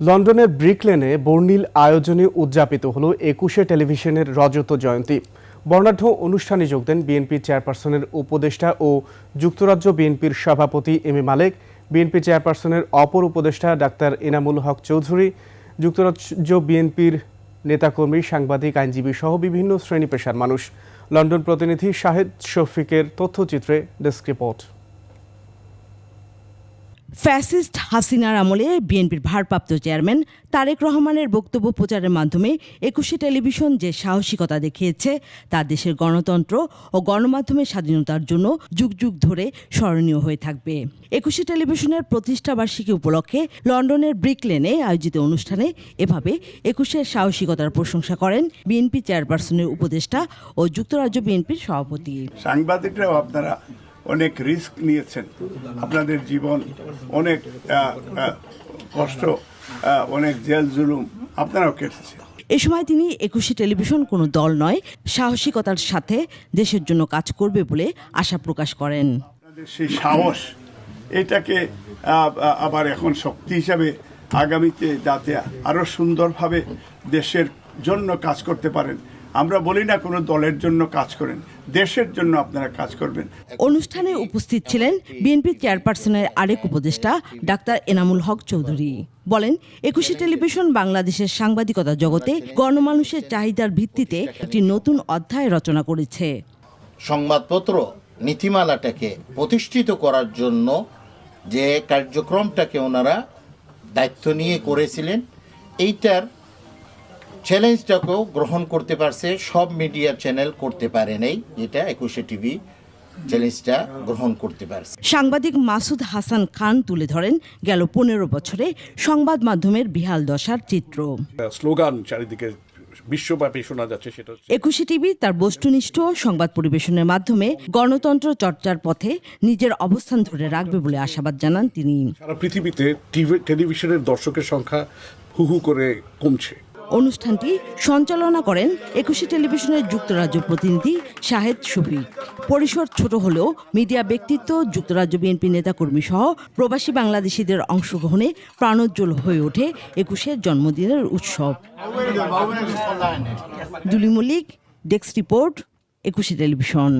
লন্ডনের ব্রিকলেনে বর্ণিল আয়োজনে উদযাপিত হল একুশে টেলিভিশনের রজত জয়ন্তী। বর্ণাঢ্য অনুষ্ঠানে যোগ দেন বিএনপি চেয়ারপারসনের উপদেষ্টা ও যুক্তরাজ্য বিএনপির সভাপতি এম এ মালেক, বিএনপি চেয়ারপারসনের অপর উপদেষ্টা ডাক্তার এনামুল হক চৌধুরী, যুক্তরাজ্য বিএনপির নেতাকর্মী, সাংবাদিক, আইনজীবী সহ বিভিন্ন শ্রেণি পেশার মানুষ। লন্ডন প্রতিনিধি শাহেদ শফিকের তথ্যচিত্রে ডেস্ক রিপোর্ট। ফ্যাসিস্ট হাসিনার আমলে বিএনপির ভারপ্রাপ্ত চেয়ারম্যান তারেক রহমানের বক্তব্য প্রচারের মাধ্যমে একুশে টেলিভিশন যে সাহসিকতা দেখিয়েছে, তা দেশের গণতন্ত্র ও গণমাধ্যমের স্বাধীনতার জন্য যুগ যুগ ধরে স্মরণীয় হয়ে থাকবে। একুশে টেলিভিশনের প্রতিষ্ঠাবার্ষিকী উপলক্ষে লন্ডনের ব্রিকলেনে আয়োজিত অনুষ্ঠানে এভাবে একুশের সাহসিকতার প্রশংসা করেন বিএনপি চেয়ারপারসনের উপদেষ্টা ও যুক্তরাজ্য বিএনপির সভাপতি। সাংবাদিকরাও আপনারা অনেক রিস্ক নিয়েছেন। আপনাদের জীবন অনেক কষ্ট অনেক জেল জুলুম আপনারাও কেটেছেন। এ সময় তিনি একুশে টেলিভিশন কোনো দল নয় সাহসিকতার সাথে দেশের জন্য কাজ করবে বলে আশা প্রকাশ করেন। আপনাদের সেই সাহস এটাকে আবার এখন শক্তি হিসাবে আগামীতে যাতে আরও সুন্দরভাবে দেশের জন্য কাজ করতে পারেন আমরা বলি না কোনো দলের জন্য কাজ করেন দেশের জন্য আপনারা কাজ করবেন। অনুষ্ঠানে উপস্থিত ছিলেন বিএনপি চেয়ারপারসনের আরেক উপদেষ্টা ডাক্তার এনামুল হক চৌধুরী। বলেন একুশে টেলিভিশন বাংলাদেশের সাংবাদিকতা জগতে গণমানুষের চাহিদার ভিত্তিতে একটি নতুন অধ্যায় রচনা করেছে। সংবাদপত্র নীতিমালাটাকে প্রতিষ্ঠিত করার জন্য যে কার্যক্রমটাকে ওনারা দায়িত্ব নিয়ে করেছিলেন এইটার চ্যালেঞ্জটাকেও গ্রহণ করতে পারছে সব মিডিয়া চ্যানেল করতে পারে নাই যেটা একুশে টিভি চ্যালেঞ্জটা গ্রহণ করতে পারছে। সাংবাদিক মাসুদ হাসান খান তুলে ধরেন গেল পনেরো বছরে সংবাদ মাধ্যমের বিহাল দশার চিত্র। স্লোগান চারিদিকে বিশ্বব্যাপী শোনা যাচ্ছে সেটা একুশে টিভি তার বস্তুনিষ্ঠ সংবাদ পরিবেশনের মাধ্যমে গণতন্ত্র চর্চার পথে নিজের অবস্থান ধরে রাখবে বলে আশাবাদ জানান তিনি। সারা পৃথিবীতে টিভি টেলিভিশনের দর্শকের সংখ্যা হু হু করে কমছে। অনুষ্ঠানটি সঞ্চালনা করেন একুশে টেলিভিশনের যুক্তরাজ্য প্রতিনিধি শাহেদ শফিক পরিসর ছোট হলেও মিডিয়া ব্যক্তিত্ব, যুক্তরাজ্য বিএনপি নেতাকর্মী সহ প্রবাসী বাংলাদেশিদের অংশগ্রহণে প্রাণোজ্জ্বল হয়ে ওঠে একুশের জন্মদিনের উৎসব। Juli Mallik, desk report, Ekushey television.